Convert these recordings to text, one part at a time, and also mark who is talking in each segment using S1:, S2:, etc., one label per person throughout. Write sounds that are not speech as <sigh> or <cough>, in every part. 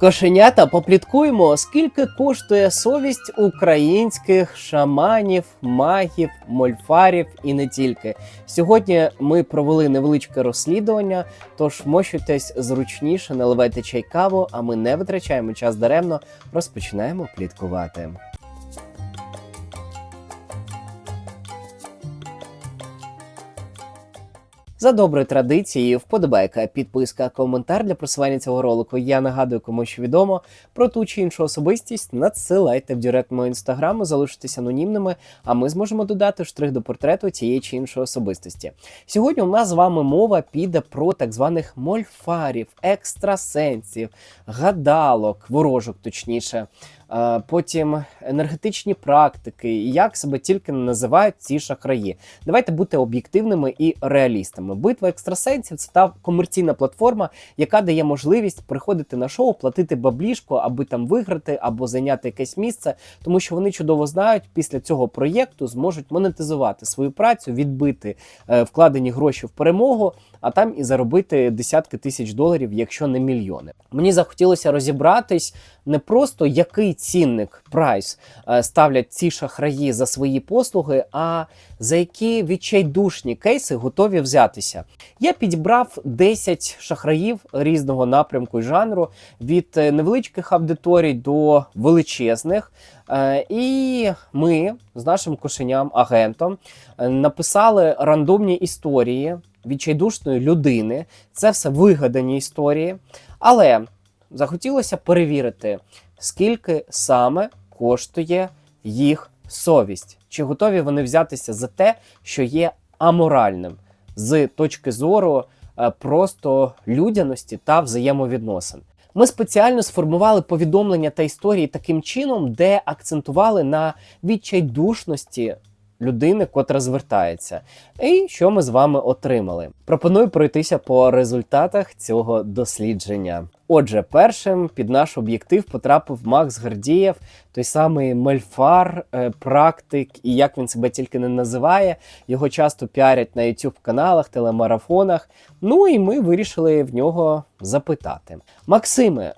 S1: Кошенята попліткуємо, скільки коштує совість українських шаманів, магів, мольфарів і не тільки. Сьогодні ми провели невеличке розслідування, тож мощуйтесь зручніше, наливайте чай каву, а ми не витрачаємо час даремно, розпочинаємо пліткувати. За доброю традицією, вподобайка, підписка, коментар для просування цього ролику. Я нагадую, кому що відомо про ту чи іншу особистість. Надсилайте в директ мого інстаграму, залишитесь анонімними, а ми зможемо додати штрих до портрету тієї чи іншої особистості. Сьогодні у нас з вами мова піде про так званих мольфарів, екстрасенсів, гадалок, ворожок, точніше. Е, Потім енергетичні практики, як себе тільки називають ці шахраї. Давайте бути об'єктивними і реалістами. Битва екстрасенсів це та комерційна платформа, яка дає можливість приходити на шоу, платити баблішку, аби там виграти або зайняти якесь місце, тому що вони чудово знають, після цього проєкту зможуть монетизувати свою працю, відбити е, вкладені гроші в перемогу, а там і заробити десятки тисяч доларів, якщо не мільйони. Мені захотілося розібратись не просто який цінник прайс е, ставлять ці шахраї за свої послуги, а за які відчайдушні кейси готові взятися. Я підібрав 10 шахраїв різного напрямку і жанру від е, невеличких аудиторій до величезних. Е, І ми з нашим кошеням, агентом, е, написали рандомні історії відчайдушної людини. Це все вигадані історії. Але захотілося перевірити, скільки саме коштує їх совість, чи готові вони взятися за те, що є аморальним з точки зору е, просто людяності та взаємовідносин. Ми спеціально сформували повідомлення та історії таким чином, де акцентували на відчайдушності людини, котра звертається. І що ми з вами отримали? Пропоную пройтися по результатах цього дослідження. Отже, першим під наш об'єктив потрапив Макс Гордієв, той самий мельфар, е, практик, і як він себе тільки не називає. Його часто піарять на youtube каналах, телемарафонах. Ну і ми вирішили в нього запитати. Максиме,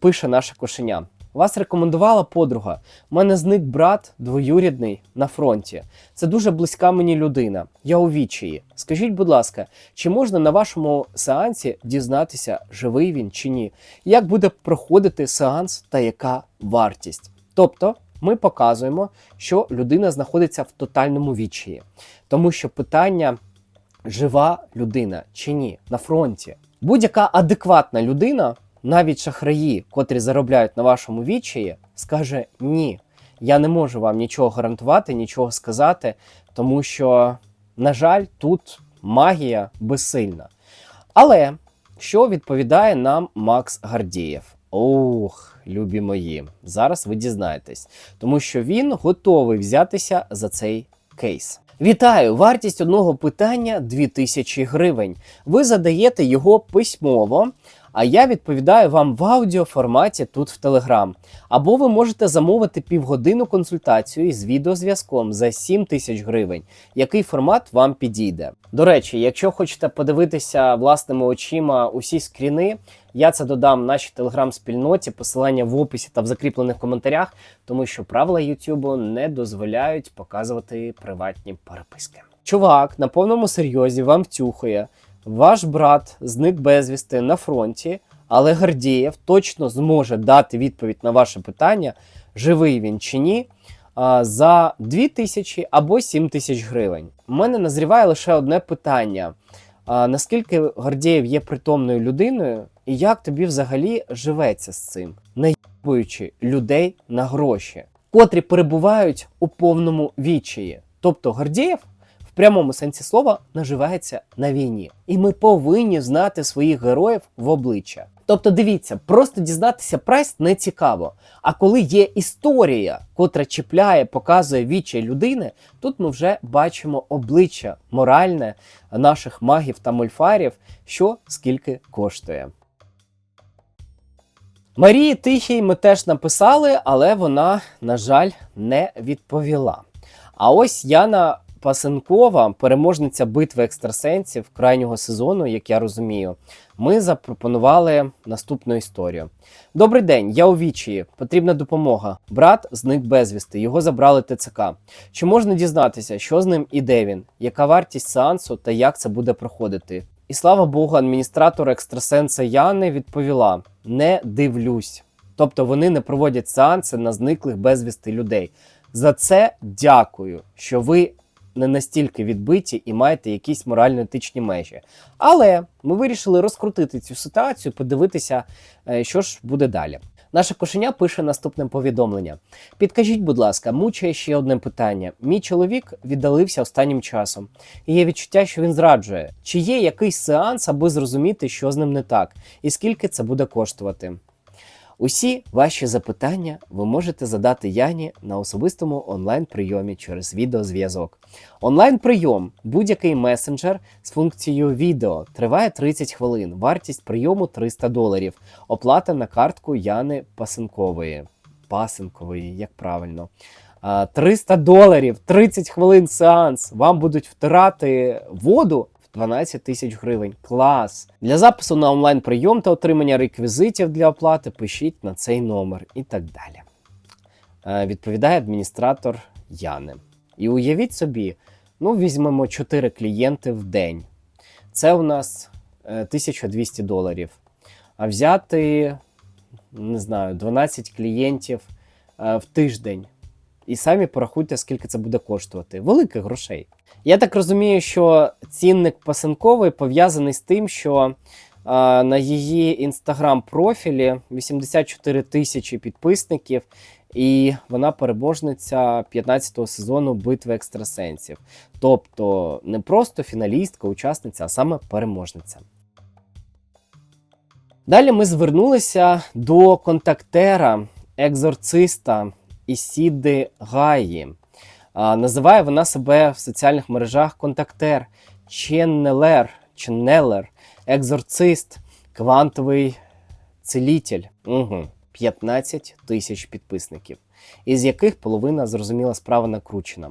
S1: пише наше кошеня. Вас рекомендувала подруга. У мене зник брат двоюрідний на фронті. Це дуже близька мені людина. Я у відчаї. Скажіть, будь ласка, чи можна на вашому сеансі дізнатися, живий він чи ні? Як буде проходити сеанс та яка вартість? Тобто, ми показуємо, що людина знаходиться в тотальному відчаї, тому що питання жива людина чи ні на фронті. Будь-яка адекватна людина навіть шахраї, котрі заробляють на вашому відчаї, скаже ні. Я не можу вам нічого гарантувати, нічого сказати, тому що, на жаль, тут магія безсильна. Але що відповідає нам Макс Гардієв? Ох, любі мої, зараз ви дізнаєтесь, тому що він готовий взятися за цей кейс. Вітаю! Вартість одного питання 2000 гривень. Ви задаєте його письмово, а я відповідаю вам в аудіоформаті тут в Телеграм. Або ви можете замовити півгодину консультацію із відеозв'язком за 7 тисяч гривень. Який формат вам підійде? До речі, якщо хочете подивитися власними очима усі скріни, я це додам нашій телеграм-спільноті, посилання в описі та в закріплених коментарях, тому що правила Ютубу не дозволяють показувати приватні переписки. Чувак на повному серйозі вам втюхує. Ваш брат зник безвісти на фронті, але Гордієв точно зможе дати відповідь на ваше питання, живий він чи ні, за 2 тисячі або 7 тисяч гривень. У мене назріває лише одне питання: наскільки Гордієв є притомною людиною, і як тобі взагалі живеться з цим, наїбуючи людей на гроші, котрі перебувають у повному відчаї? Тобто Гордієв прямому сенсі слова наживається на війні, і ми повинні знати своїх героїв в обличчя. Тобто, дивіться, просто дізнатися прайс не цікаво. А коли є історія, котра чіпляє, показує відчай людини, тут ми вже бачимо обличчя моральне наших магів та мольфарів, що скільки коштує. Марії Тихій ми теж написали, але вона, на жаль, не відповіла. А ось Яна Пасенкова, переможниця битви екстрасенсів крайнього сезону, як я розумію, ми запропонували наступну історію. Добрий день, я у вічії. Потрібна допомога. Брат зник безвісти, його забрали ТЦК. Чи можна дізнатися, що з ним і де він, яка вартість сеансу та як це буде проходити? І слава Богу, адміністратор екстрасенса Яни відповіла: не дивлюсь. Тобто вони не проводять сеанси на зниклих безвісти людей. За це дякую, що ви не настільки відбиті і маєте якісь морально-етичні межі. Але ми вирішили розкрутити цю ситуацію, подивитися, е, що ж буде далі. Наше кошеня пише наступне повідомлення: Підкажіть, будь ласка, мучає ще одне питання. Мій чоловік віддалився останнім часом, і є відчуття, що він зраджує. Чи є якийсь сеанс, аби зрозуміти, що з ним не так, і скільки це буде коштувати? Усі ваші запитання ви можете задати Яні на особистому онлайн-прийомі через відеозв'язок. Онлайн-прийом будь-який месенджер з функцією відео триває 30 хвилин. Вартість прийому 300 доларів. Оплата на картку Яни Пасенкової. Пасенкової, як правильно. 300 доларів, 30 хвилин сеанс. Вам будуть втирати воду. В 12 тисяч гривень. Клас! Для запису на онлайн прийом та отримання реквізитів для оплати пишіть на цей номер і так далі. Е, Відповідає адміністратор Яни. І уявіть собі, ну візьмемо 4 клієнти в день. Це у нас е, 1200 доларів. А взяти, не знаю, 12 клієнтів е, в тиждень. І самі порахуйте, скільки це буде коштувати. Великих грошей. Я так розумію, що цінник пасенковий пов'язаний з тим, що а, на її інстаграм-профілі 84 тисячі підписників, і вона переможниця 15-го сезону битви екстрасенсів. Тобто не просто фіналістка, учасниця, а саме переможниця. Далі ми звернулися до контактера, екзорциста Ісіди Гаї. Називає вона себе в соціальних мережах контактер, ченнелер, ченнелер, екзорцист, квантовий целітель. Угу. 15 тисяч підписників, із яких половина зрозуміла справа накручена.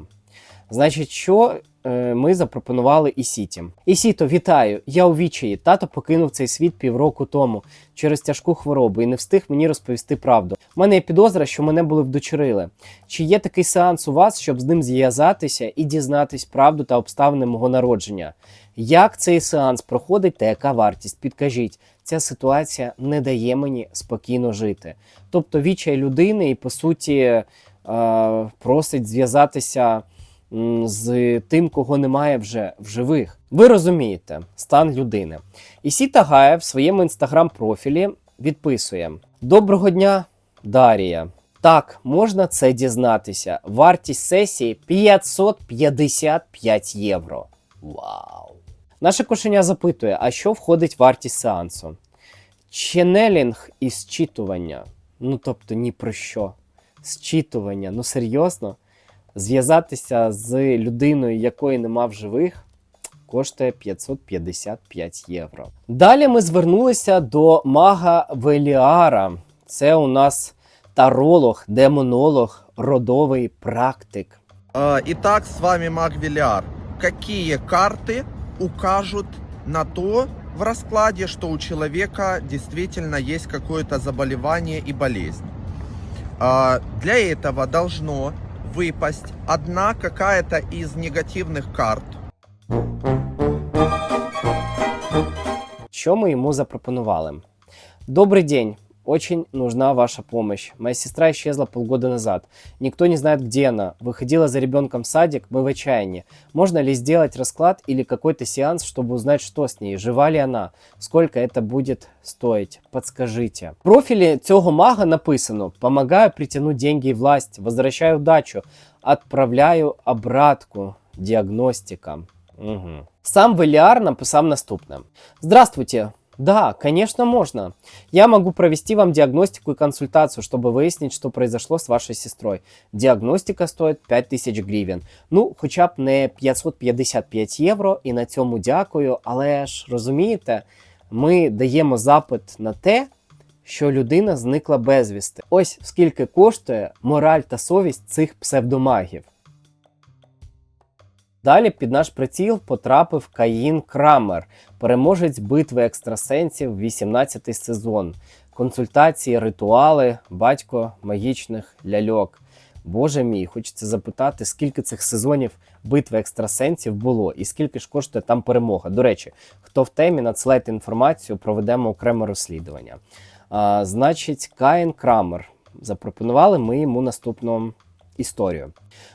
S1: Значить, що е, ми запропонували Ісіті. Ісіто, вітаю! Я у вічаї. Тато покинув цей світ півроку тому через тяжку хворобу і не встиг мені розповісти правду. У мене є підозра, що мене були вдочерили. Чи є такий сеанс у вас, щоб з ним зв'язатися і дізнатись правду та обставини мого народження? Як цей сеанс проходить та яка вартість? Підкажіть, ця ситуація не дає мені спокійно жити. Тобто вічай людини і по суті е, просить зв'язатися з тим, кого немає вже в живих. Ви розумієте стан людини. І Сіта в своєму інстаграм-профілі відписує: Доброго дня, Дарія. Так, можна це дізнатися. Вартість сесії 555 євро. Вау! Наше кошеня запитує, а що входить в вартість сеансу? Ченелінг і зчитування. Ну тобто ні про що. Зчитування. Ну серйозно, зв'язатися з людиною, якої нема в живих, коштує 555 євро. Далі ми звернулися до мага Веліара. Це у нас таролог, демонолог, родовий практик.
S2: А, Итак, с вами Маг Велиар. Какие карты укажут на то в раскладе, что у человека действительно есть какое-то заболевание и болезнь? А, Для этого должно выпасть одна какая-то из негативных карт.
S1: Що мы ему запропоновали? Добрый день. Очень нужна ваша помощь. Моя сестра исчезла полгода назад. Никто не знает, где она. Выходила за ребенком в садик, мы в отчаянии. Можно ли сделать расклад или какой-то сеанс, чтобы узнать, что с ней? Жива ли она? Сколько это будет стоить? Подскажите. В профиле цього мага написано «Помогаю притянуть деньги и власть, возвращаю удачу, отправляю обратку, диагностика». Угу. Сам Велиар написав наступне. Здравствуйте. Да, конечно, можно. Я могу провести вам диагностику и консультацию, чтобы выяснить, что произошло с вашей сестрой. Диагностика стоит 5000 гривень. Ну, хоча б не 555 євро, і на цьому дякую. Але ж розумієте, ми даємо запит на те, що людина зникла безвісти. Ось скільки коштує мораль та совість цих псевдомагів. Далі під наш приціл потрапив Каїн Крамер, переможець битви екстрасенсів, 18-й сезон. Консультації, ритуали, батько магічних ляльок. Боже мій, хочеться запитати, скільки цих сезонів битви екстрасенсів було, і скільки ж коштує там перемога. До речі, хто в темі, надсилайте інформацію, проведемо окреме розслідування. А, значить, Каїн Крамер. Запропонували ми йому наступну історію.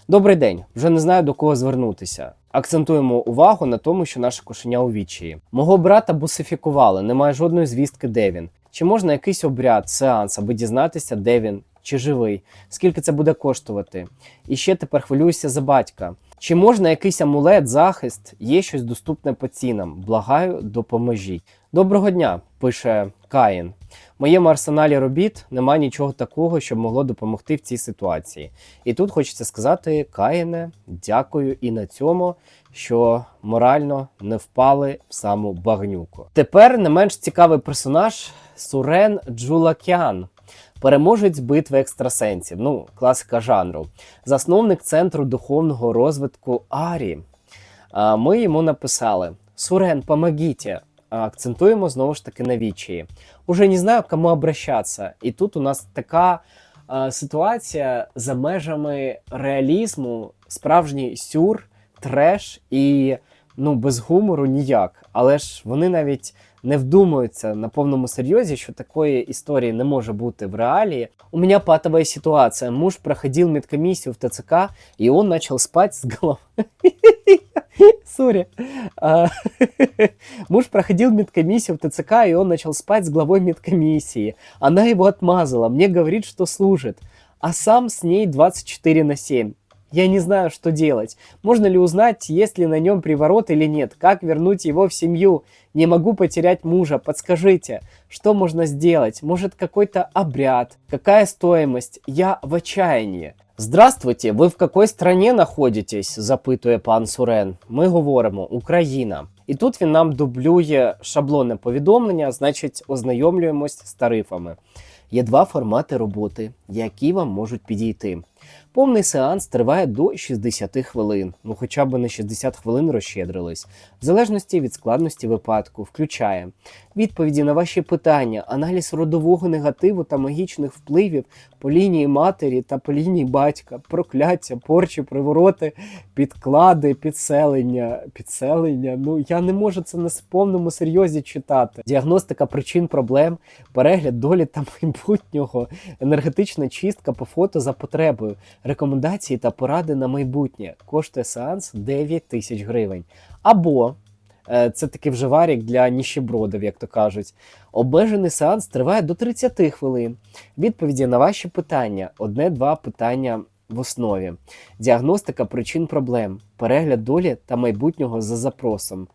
S1: Добрий день, вже не знаю до кого звернутися. Акцентуємо увагу на тому, що наше кошеня у відчаї. Мого брата бусифікували, немає жодної звістки, де він. Чи можна якийсь обряд, сеанс, аби дізнатися, де він, чи живий, скільки це буде коштувати? І ще тепер хвилююся за батька. Чи можна якийсь амулет, захист, є щось доступне по цінам? Благаю, допоможіть. Доброго дня, пише Каїн. В моєму арсеналі робіт немає нічого такого, щоб могло допомогти в цій ситуації. І тут хочеться сказати, Каїне, дякую і на цьому, що морально не впали в саму багнюку. Тепер не менш цікавий персонаж Сурен Джулакян. Переможець битви екстрасенсів, ну, класика жанру, засновник центру духовного розвитку Арі. Ми йому написали: Сурен, помогите! Акцентуємо знову ж таки на відчаї. Уже не знаю, кому обращатися. І тут у нас така ситуація за межами реалізму, справжній сюр, треш і ну, без гумору ніяк. Але ж вони навіть не вдумуються на повному серйозі, що такої історії не може бути в реалии. У меня патовая ситуация. Муж проходил медкомиссию в ТЦК, и он начал спать с головой. <laughs> Сори. <laughs> Муж проходил медкомиссию в ТЦК, и он начал спать с главой медкомиссии. Она его отмазала, мне говорит, что служит. А сам с ней 24 на 7. Я не знаю, что делать. Можно ли узнать, есть ли на нем приворот или нет? Как вернуть его в семью? Не могу потерять мужа. Подскажите, что можно сделать? Может, какой-то обряд? Какая стоимость? Я в отчаянии. Здравствуйте, ви в какой стране находитесь? запитує пан Сурен. Ми говоримо Україна. І тут він нам дублює шаблонне повідомлення, значить, ознайомлюємось з тарифами. Є два формати роботи, які вам можуть підійти. Повний сеанс триває до 60 хвилин, ну хоча б на 60 хвилин розщедрились, в залежності від складності випадку, включає відповіді на ваші питання, аналіз родового негативу та магічних впливів по лінії матері та по лінії батька, прокляття, порчі, привороти, підклади, підселення. Підселення. Ну я не можу це на повному серйозі читати. Діагностика причин проблем, перегляд долі та <laughs> майбутнього, енергетична чистка по фото за потребою, рекомендації та поради на майбутнє. Коштує сеанс 9 тисяч гривень. Або е, це такий вже варік для ніщебродів, як то кажуть. Обмежений сеанс триває до 30 хвилин. Відповіді на ваші питання: одне-два питання в основі, діагностика причин проблем, перегляд долі та майбутнього за запросом.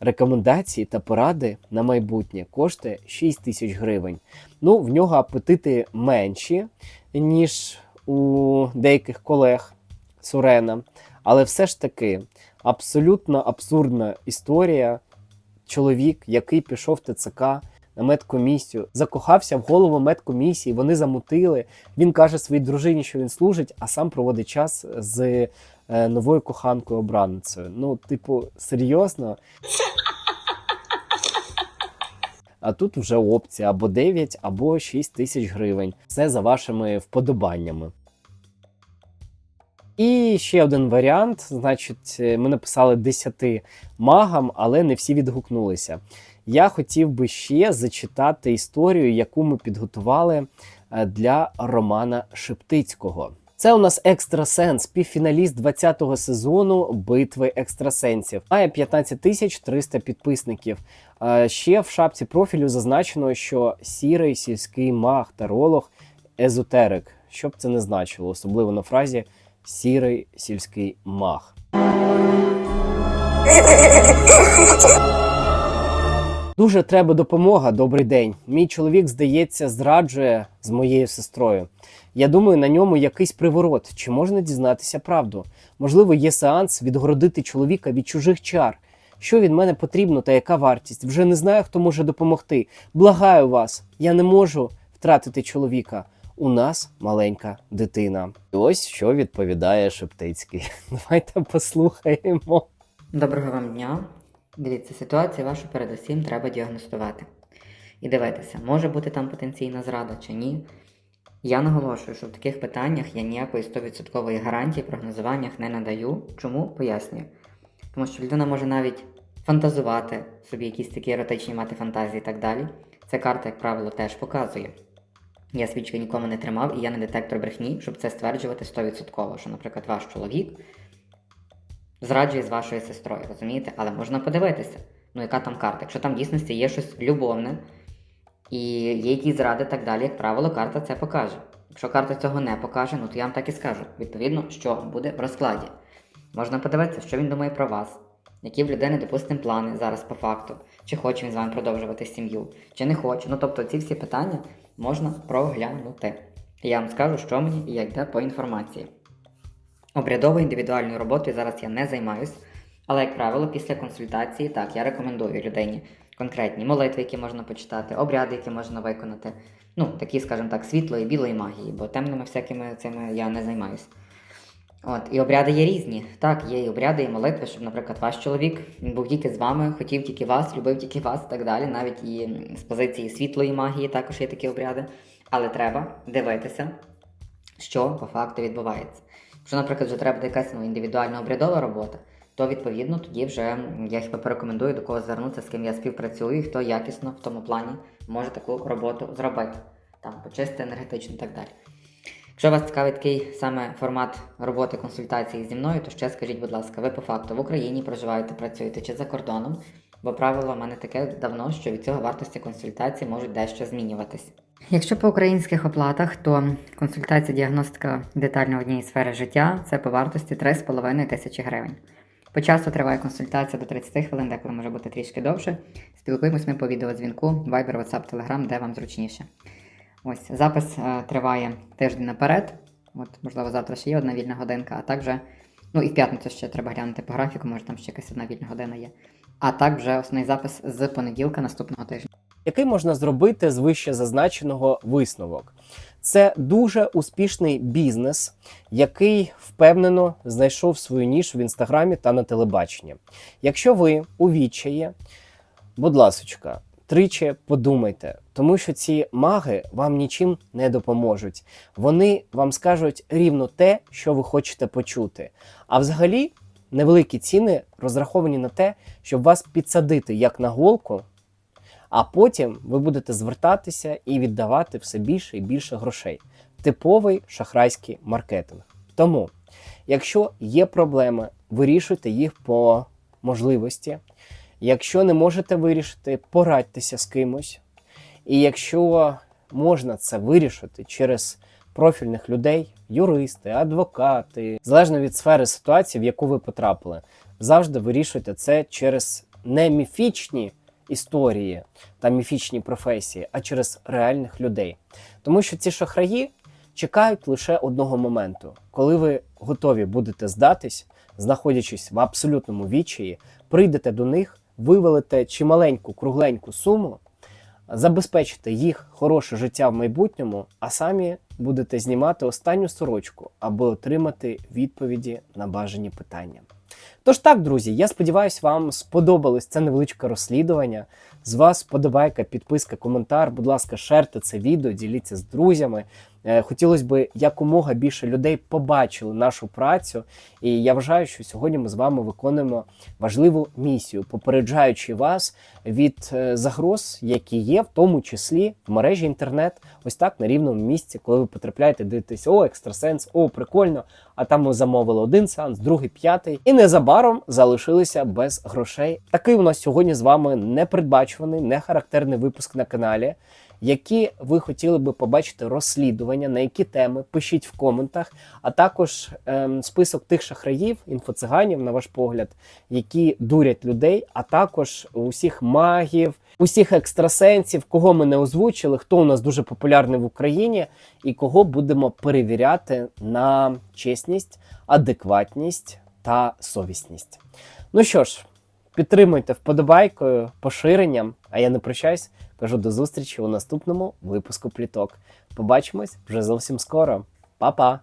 S1: Рекомендації та поради на майбутнє коштує 6 тисяч гривень. Ну, в нього апетити менші, ніж у деяких колег Сурена. Але все ж таки абсолютно абсурдна історія. Чоловік, який пішов в ТЦК на медкомісію, закохався в голову медкомісії, вони замутили. Він каже своїй дружині, що він служить, а сам проводить час з е, новою коханкою обранницею. Ну, типу, серйозно. <laughs> А тут вже опція або 9, або 6 тисяч гривень. Все за вашими вподобаннями. І ще один варіант. Значить, е, ми написали 10 магам, але не всі відгукнулися. Я хотів би ще зачитати історію, яку ми підготували е, для Романа Шептицького. Це у нас екстрасенс, півфіналіст 20-го сезону битви екстрасенсів. Має 15 тисяч 300 підписників. Е, Ще в шапці профілю зазначено, що сірий сільський маг, таролог, езотерик. Що б це не значило, особливо на фразі сірий сільський маг. Дуже треба допомога. Добрий день. Мій чоловік, здається, зраджує з моєю сестрою. Я думаю, на ньому якийсь приворот. Чи можна дізнатися правду? Можливо, є сеанс відгородити чоловіка від чужих чар. Що від мене потрібно та яка вартість? Вже не знаю, хто може допомогти. Благаю вас, я не можу втратити чоловіка. у нас маленька дитина. І ось що відповідає Шептицький. <laughs> Давайте послухаємо.
S3: Доброго вам дня. Дивіться, ситуацію вашу передусім треба діагностувати. І дивитися, може бути там потенційна зрада чи ні. Я наголошую, що в таких питаннях я ніякої 100% гарантії прогнозуваннях не надаю. Чому? Пояснюю. Тому що людина може навіть фантазувати собі якісь такі еротичні мати фантазії і так далі. Ця карта, як правило, теж показує. Я свічки нікому не тримав, і я не детектор брехні, щоб це стверджувати 100%, що, наприклад, ваш чоловік зраджує з вашою сестрою, розумієте? Але можна подивитися, ну яка там карта. Якщо там в дійсності є щось любовне і є якісь зради так далі, як правило, карта це покаже. Якщо карта цього не покаже, ну то я вам так і скажу. Відповідно, що буде в розкладі. Можна подивитися, що він думає про вас, які в людини, допустимо, плани зараз по факту, чи хоче він з вами продовжувати сім'ю, чи не хоче. Ну тобто ці всі питання можна проглянути. Я вам скажу, що мені і як йде по інформації. Обрядовою індивідуальною роботою зараз я не займаюсь, але, як правило, після консультації так, я рекомендую людині конкретні молитви, які можна почитати, обряди, які можна виконати. Ну, такі, скажімо так, світлої, білої магії, бо темними всякими цими я не займаюсь. От, і обряди є різні. Так, є і обряди, і молитви, щоб, наприклад, ваш чоловік він був тільки з вами, хотів тільки вас, любив тільки вас і так далі. Навіть і з позиції світлої магії також є такі обряди. Але треба дивитися, що по факту відбувається. Якщо, наприклад, вже треба якась ну, індивідуальна обрядова робота, то відповідно тоді вже я хіба порекомендую до кого звернутися, з ким я співпрацюю, і хто якісно в тому плані може таку роботу зробити, там почисти енергетично і так далі. Якщо вас цікавить такий саме формат роботи консультації зі мною, то ще скажіть, будь ласка, ви по факту в Україні проживаєте, працюєте чи за кордоном? Бо правило в мене таке давно, що від цього вартості консультації можуть дещо змінюватись. Якщо по українських оплатах, то консультація діагностика детально однієї сфери життя це по вартості 3,5 тисячі гривень. По часу триває консультація до 30 хвилин, деколи може бути трішки довше. Спілкуємось ми по відеодзвінку, Viber, WhatsApp, Telegram, де вам зручніше. Ось запис е, триває тиждень наперед. От, можливо, завтра ще є одна вільна годинка, а так вже. Ну і в п'ятницю ще треба глянути по графіку, може там ще якась одна вільна година є. А так вже основний запис з понеділка наступного тижня.
S1: Який можна зробити з вище зазначеного висновок? Це дуже успішний бізнес, який впевнено знайшов свою нішу в інстаграмі та на телебаченні. Якщо ви у відчаї, будь ласочка, тричі подумайте, тому що ці маги вам нічим не допоможуть. Вони вам скажуть рівно те, що ви хочете почути. А взагалі, невеликі ціни розраховані на те, щоб вас підсадити як на голку, а потім ви будете звертатися і віддавати все більше і більше грошей. Типовий шахрайський маркетинг. Тому, якщо є проблеми, вирішуйте їх по можливості. Якщо не можете вирішити, порадьтеся з кимось. І якщо можна це вирішити через профільних людей, юристи, адвокати, залежно від сфери ситуації, в яку ви потрапили, завжди вирішуйте це через не міфічні історії та міфічні професії, а через реальних людей. Тому що ці шахраї чекають лише одного моменту, коли ви готові будете здатись, знаходячись в абсолютному відчаї, прийдете до них, вивелите чималеньку кругленьку суму, забезпечите їх хороше життя в майбутньому, а самі будете знімати останню сорочку, аби отримати відповіді на бажані питання. Тож так, друзі, я сподіваюся, вам сподобалось це невеличке розслідування. З вас подобайка, підписка, коментар. Будь ласка, шерте це відео, діліться з друзями. Е, Хотілося б якомога більше людей побачили нашу працю. І я вважаю, що сьогодні ми з вами виконуємо важливу місію, попереджаючи вас від е, загроз, які є, в тому числі в мережі інтернет, ось так на рівному місці, коли ви потрапляєте, дивитесь, о, екстрасенс, о, прикольно. А там ми замовили один сеанс, другий, п'ятий, і незабаром залишилися без грошей. Такий у нас сьогодні з вами непередбачуваний, не характерний випуск на каналі. Які ви хотіли би побачити розслідування, на які теми пишіть в коментах, а також ем, список тих шахраїв, інфоциганів, на ваш погляд, які дурять людей, а також усіх магів, усіх екстрасенсів, кого ми не озвучили, хто у нас дуже популярний в Україні, і кого будемо перевіряти на чесність, адекватність та совісність. Ну що ж, підтримуйте вподобайкою, поширенням, а я не прощаюсь. Кажу до зустрічі у наступному випуску пліток. Побачимось вже зовсім скоро. Па-па!